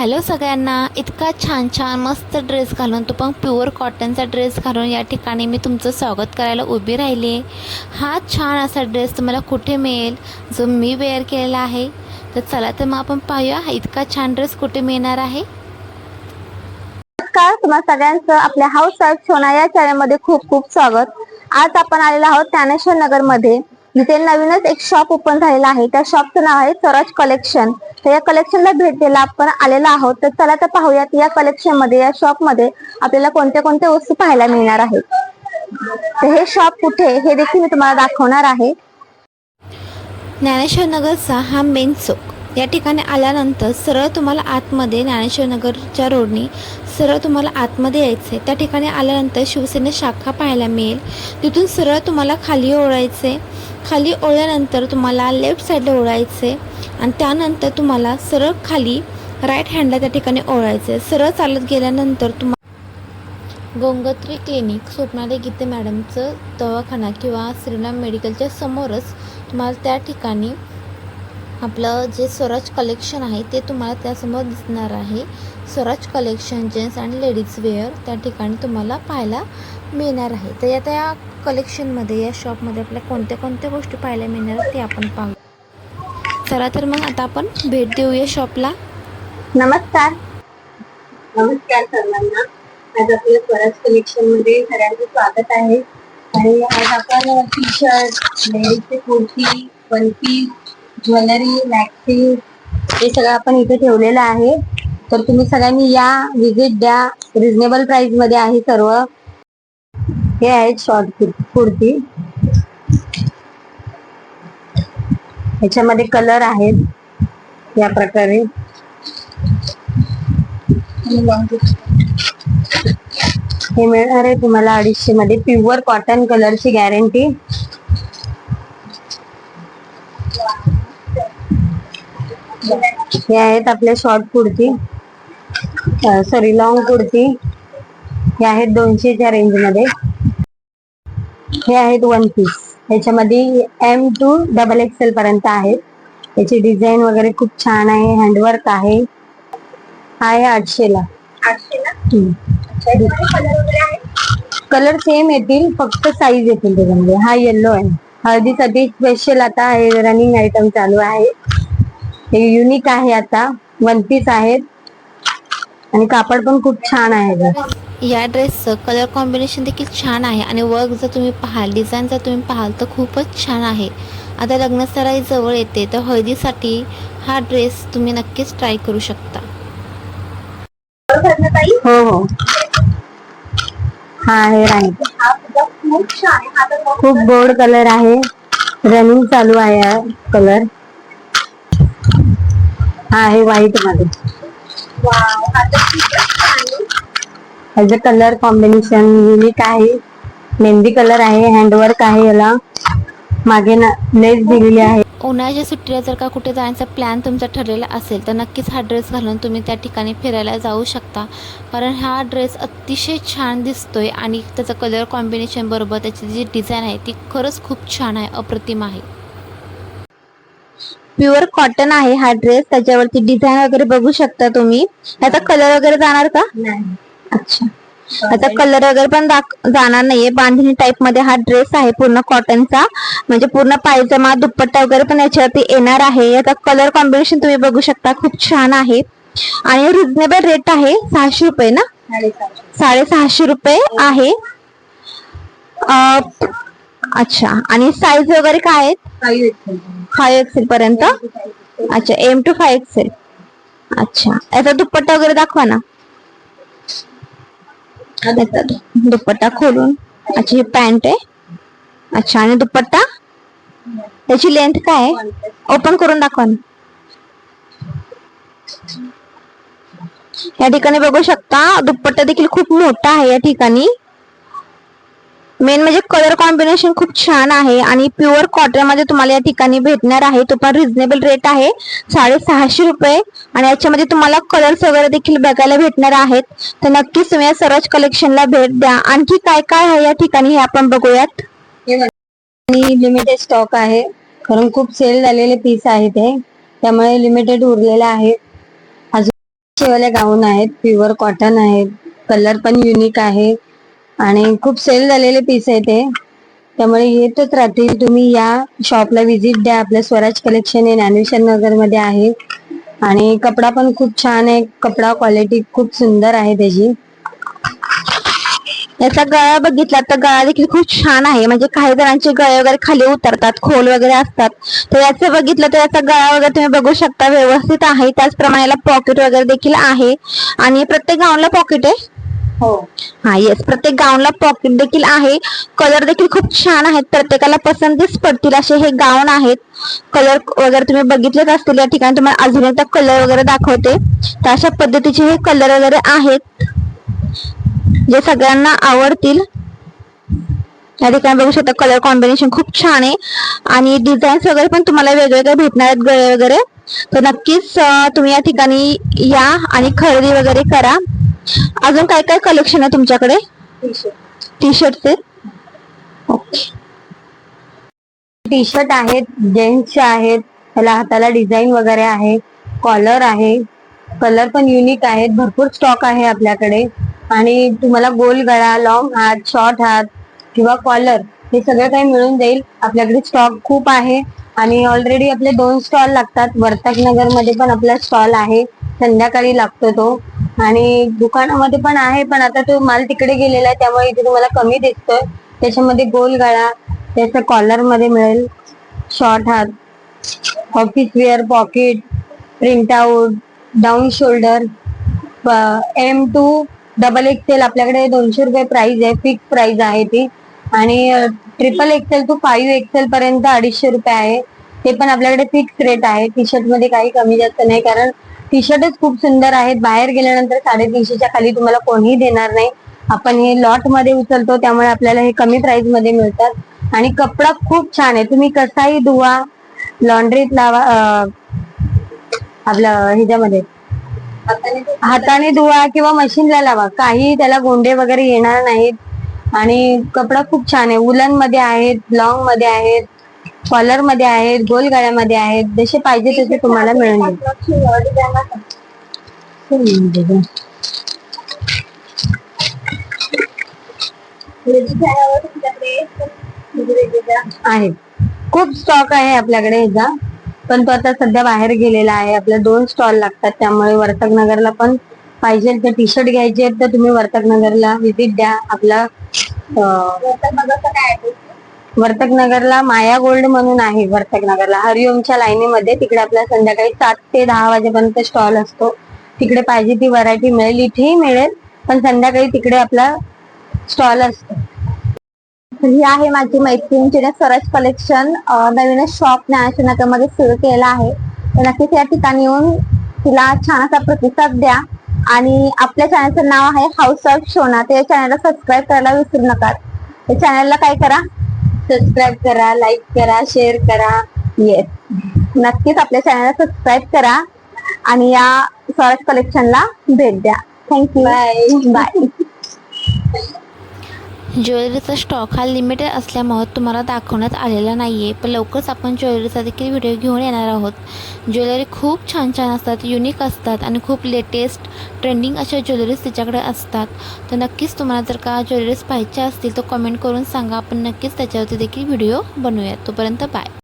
Hello सगळ्यांना इतका छान छान मस्त ड्रेस घालून तो पण प्युअर कॉटनचा ड्रेस घालून या ठिकाणी मी तुमचं स्वागत करायला उभी राहिली. आहे हा छान असा ड्रेस तुम्हाला कुठे मिळेल जो मी वेअर केलेला आहे. तर चला तर मग आपण पाहूया हा इतका छान ड्रेस कुठे मिळणार आहे? नमस्कार तुम्हा सगळ्यांचं आपल्या हाऊस वाईफ सोना या चॅनलमध्ये खूप खूप स्वागत. आज आपण आलेलो आहोत ज्ञानेश्वर नगरमध्ये. जिथे नवीनच एक शॉप ओपन झालेला आहे. त्या शॉपचं नाव आहे स्वराज कलेक्शन तर या कलेक्शनला भेट द्यायला आपण आलेलो आहोत. तर चला तर पाहूयात या कलेक्शनमध्ये या शॉपमध्ये आपल्याला कोणत्या कोणत्या वस्तू पाहायला मिळणार आहेत. तर हे शॉप कुठे हे देखील मी तुम्हाला दाखवणार आहे. ज्ञानेश्वर नगरचा हा मेन चौक या ठिकाणी आल्यानंतर सरळ तुम्हाला आतमध्ये ज्ञानेश्वर नगरच्या रोडनी सरळ तुम्हाला आतमध्ये यायचं आहे त्या ठिकाणी आल्यानंतर शिवसेना शाखा पाहायला मिळेल. तिथून सरळ तुम्हाला खाली ओढायचे खाली ओढल्यानंतर तुम्हाला लेफ्ट साईडला ओढायचे आणि त्यानंतर तुम्हाला सरळ खाली राईट हँडला त्या ठिकाणी ओढायचे सरळ चालत गेल्यानंतर तुम्हाला गोंगत्री क्लिनिक स्वप्नाली गीते मॅडमचं दवाखाना किंवा श्रीराम मेडिकलच्या समोरच तुम्हाला त्या ठिकाणी आपलं जे स्वराज कलेक्शन आहे ते तुम्हाला त्यासमोर दिसणार आहे. स्वराज कलेक्शन जेंट्स आणि लेडीज वेअर त्या ठिकाणी तुम्हाला पाहायला मिळणार आहे. तर या त्या कलेक्शनमध्ये या शॉपमध्ये आपल्या कोणत्या कोणत्या गोष्टी पाहायला मिळणार ते आपण पाहू. चला तर मग आता आपण भेट देऊया शॉपला नमस्कार. नमस्कार सर्वांना. आज आपल्या स्वराज कलेक्शनमध्ये सगळ्यांचं स्वागत आहे. आणि आज आपण T shirt लेडीजचे kurti one piece jewellery maxi हे सगळं आपण इथे ठेवलेलं आहे. तर तुम्ही सगळ्यांनी या व्हिजिट द्या. रिझनेबल प्राइसमध्ये आहे सर्व. हे आहेत शॉर्ट कुर्ती. ह्याच्यामध्ये कलर आहेत या प्रकारे. हे मिळणार आहे तुम्हाला अडीचशे मध्ये. प्युअर कॉटन कलरची गॅरंटी हे आहेत आपल्या short kurti sorry long kurti हे आहेत दोनशेच्या रेंजमध्ये. हे आहेत वन पीस याच्यामध्ये एम टू डबल एक्सेल पर्यंत आहेत याची डिझाईन वगैरे खूप छान आहे. हँडवर्क आहे. हा आहे आठशेला कलर सेम येतील फक्त साईज येतील त्याच्यामध्ये. हा येल्लो आहे. हळदीसाठी स्पेशल आता हे रनिंग आयटम चालू आहे. हे युनिक आहे आता. वन पीस आहेत. आणि कापड पण खूप छान आहे. या ड्रेसचं कलर कॉम्बिनेशन देखील छान आहे. आणि वर्क जर तुम्ही पाहाल डिझाईन जर तुम्ही पाहाल तर खूपच छान आहे. आता लग्नसराई जवळ येते तर हळदीसाठी हा ड्रेस तुम्ही नक्कीच ट्राय करू शकता. हो हो. हा आहे राणी. हा सुद्धा खूप हा गोड कलर आहे. रनिंग चालू आहे कलर हा आहे व्हाईटमध्ये. ह्याचं कलर कॉम्बिनेशन युनिक आहे. मेहंदी कलर आहे हँडवर्क आहे याला. मागे ना लेस दिलेली आहे. उन्हाळ्याच्या सुट्टीला जर का कुठे जाण्याचा प्लॅन तुमचा ठरलेला असेल तर नक्कीच हा ड्रेस घालून तुम्ही त्या ठिकाणी फिरायला जाऊ शकता. कारण हा ड्रेस अतिशय छान दिसतोय आणि त्याचं कलर कॉम्बिनेशन बरोबर त्याची जी डिझाईन आहे ती खरंच खूप छान आहे अप्रतिम आहे. प्युअर कॉटन आहे हा ड्रेस. त्याच्यावरती डिझाईन वगैरे बघू शकता तुम्ही. याचा कलर वगैरे जाणार का? नाही. अच्छा. याचा कलर वगैरे पण जाणार नाहीये. बांधणी टाइपमध्ये हा ड्रेस आहे पूर्ण कॉटनचा म्हणजे पूर्ण पायजमा दुपट्टा वगैरे पण याच्यावरती येणार आहे. याचा कलर कॉम्बिनेशन तुम्ही बघू शकता. खूप छान आहे. आणि रिझनेबल रेट आहे. सहाशे रुपये ना? साडेसहाशे रुपये आहे. अच्छा. आणि साईज वगैरे काय आहेत? फाय एक्सेल पर्यंत? अच्छा एम टू फाईव्ह एक्सेल अच्छा याचा दुपट्टा वगैरे दाखवा ना. दुपट्टा खोलून. अच्छा ही पॅन्ट आहे. अच्छा आणि दुपट्टा? त्याची लेंथ काय आहे? ओपन करून दाखवा ना. या ठिकाणी बघू शकता दुपट्टा देखील खूप मोठा आहे या ठिकाणी. मेन म्हणजे कलर कॉम्बिनेशन खूप छान आहे आणि प्युअर कॉटनमध्ये तुम्हाला या ठिकाणी भेटणार आहे. तो पण रिझनेबल रेट आहे. साडेसहाशे रुपये आणि याच्यामध्ये तुम्हाला कलर्स वगैरे देखील बघायला भेटणार आहेत. तर नक्कीच तुम्ही या सर्वच कलेक्शनला भेट द्या. आणखी काय काय आहे या ठिकाणी हे आपण बघूयात? आणि लिमिटेड स्टॉक आहे. कारण खूप सेल झालेले पीस आहेत हे. त्यामुळे लिमिटेड उरलेले आहेत. शेवाले गाऊन आहेत. प्युअर कॉटन आहेत. कलर पण युनिक आहे. आणि खूप सेल झालेले पीस आहे ते. त्यामुळे येतच राहतील. तुम्ही या शॉपला व्हिजिट द्या. आपलं स्वराज कलेक्शन हे ज्ञानेश्वर नगरमध्ये आहे. आणि कपडा पण खूप छान आहे. कपडा क्वालिटी खूप सुंदर आहे त्याची. याचा गळा बघितला तर गळा देखील खूप छान आहे. म्हणजे काही जणांचे गळे वगैरे खाली उतरतात. खोल वगैरे असतात. तर याचं बघितलं तर याचा गळा वगैरे तुम्ही बघू शकता. व्यवस्थित आहे. त्याचप्रमाणे याला पॉकेट वगैरे देखील आहे. आणि प्रत्येक गाऊनला पॉकेट आहे. हो. हा येस प्रत्येक गाऊनला पॉकेट देखील आहे. कलर देखील खूप छान आहेत. प्रत्येकाला पसंतीच पडतील असे हे गाऊन आहेत. कलर वगैरे तुम्ही बघितलेच असतील या ठिकाणी. तुम्हाला अजून एकदा कलर वगैरे दाखवते. तर अशा पद्धतीचे हे कलर वगैरे आहेत. जे सगळ्यांना आवडतील. या ठिकाणी बघू शकता कलर कॉम्बिनेशन खूप छान आहे. आणि डिझाईन्स वगैरे पण तुम्हाला वेगवेगळे भेटणार आहेत गळे वगैरे. तर नक्कीच तुम्ही या ठिकाणी या आणि खरेदी वगैरे करा. अजून काय काय कलेक्शन आहे तुमच्याकडे? टी शर्टचे ओके टी शर्ट आहेत जेंट्सचे आहेत त्याला हाताला डिझाईन वगैरे आहे कॉलर आहे. कलर पण युनिक आहेत भरपूर स्टॉक आहे आपल्याकडे. आणि तुम्हाला गोल गळा लॉंग हात शॉर्ट हात किंवा कॉलर हे सगळं काही मिळून जाईल. आपल्याकडे स्टॉक खूप आहे. आणि ऑलरेडी आपले दोन स्टॉल लागतात. वर्तक नगरमध्ये पण आपला स्टॉल आहे. संध्याकाळी लागतो तो. आणि दुकानामध्ये पण आहे पण आता तो माल तिकडे गेलेला आहे त्यामुळे इथे तुम्हाला कमी दिसतोय. त्याच्यामध्ये गोल गळा त्याचं कॉलरमध्ये मिळेल शॉर्ट हात office wear pocket print out down shoulder M to double XL आपल्याकडे दोनशे रुपये प्राइस आहे फिक्स प्राइस आहे ती. आणि triple XL to five XL पर्यंत अडीचशे रुपये आहे. ते पण आपल्याकडे फिक्स रेट आहे. टी शर्टमध्ये काही कमी जास्त नाही कारण टी शर्टच खूप सुंदर आहेत. बाहेर गेल्यानंतर साडेतीनशेच्या खाली तुम्हाला कोणीही देणार नाही. आपण हे लॉटमध्ये उचलतो त्यामुळे आपल्याला हे कमी प्राइसमध्ये मिळतात. आणि कपडा खूप छान आहे. तुम्ही कसाही धुवा लॉन्ड्रीत लावा आपलं आपल्या ह्याच्यामध्ये हाताने धुवा किंवा मशीनला लावा. काही त्याला गोंडे वगैरे येणार नाहीत. आणि कपडा खूप छान आहे. उलनमध्ये आहेत लॉंगमध्ये आहेत. कॉलरमध्ये आहेत गोल गळ्यामध्ये आहेत जसे पाहिजे तसे तुम्हाला मिळून जाईल. आहे. खूप स्टॉक आहे आपल्याकडे ह्याचा पण तो आता सध्या बाहेर गेलेला आहे. आपल्या दोन स्टॉल लागतात त्यामुळे वर्तक नगरला पण पाहिजे. तर टी शर्ट घ्यायचे आहेत तर तुम्ही वर्तक नगरला व्हिजिट द्या. आपला वर्तक वर्तक नगरला माया गोल्ड म्हणून आहे वर्तक नगरला हरिओमच्या लाईनीमध्ये तिकडे आपला संध्याकाळी सात ते दहा वाजेपर्यंत स्टॉल असतो. तिकडे पाहिजे ती व्हरायटी मिळेल इथेही मिळेल पण संध्याकाळी तिकडे आपला स्टॉल असतो. ही आहे माझी मैत्रीण जिने स्वराज कलेक्शन नवीन शॉप न्यायाशनाकामध्ये सुरू केला आहे. तर नक्कीच या ठिकाणी येऊन तिला छान असा प्रतिसाद द्या. आणि आपल्या चॅनलचं नाव आहे हाऊस ऑफ शोना त्या चॅनलला सबस्क्राईब करायला विसरू नका. त्या चॅनलला काय करा सबस्क्राईब करा लाईक करा शेअर करा. येस नक्कीच आपल्या चॅनलला सबस्क्राईब करा. आणि या स्वराज कलेक्शनला भेट द्या. थँक्यू बाय बाय ज्वेलरीचा स्टॉक हा लिमिटेड असल्यामुळे तुम्हाला दाखवण्यात आलेला नाही आहे पण लवकरच आपण ज्वेलरीचा देखील व्हिडिओ घेऊन येणार आहोत. ज्वेलरी खूप छान छान असतात युनिक असतात आणि खूप लेटेस्ट ट्रेंडिंग अशा ज्वेलरीज तिच्याकडे असतात. तर नक्कीच तुम्हाला जर का ज्वेलरीज पाहिजे असतील तर कमेंट करून सांगा. आपण नक्कीच त्याच्यावरती देखील व्हिडिओ बनवूयात तोपर्यंत बाय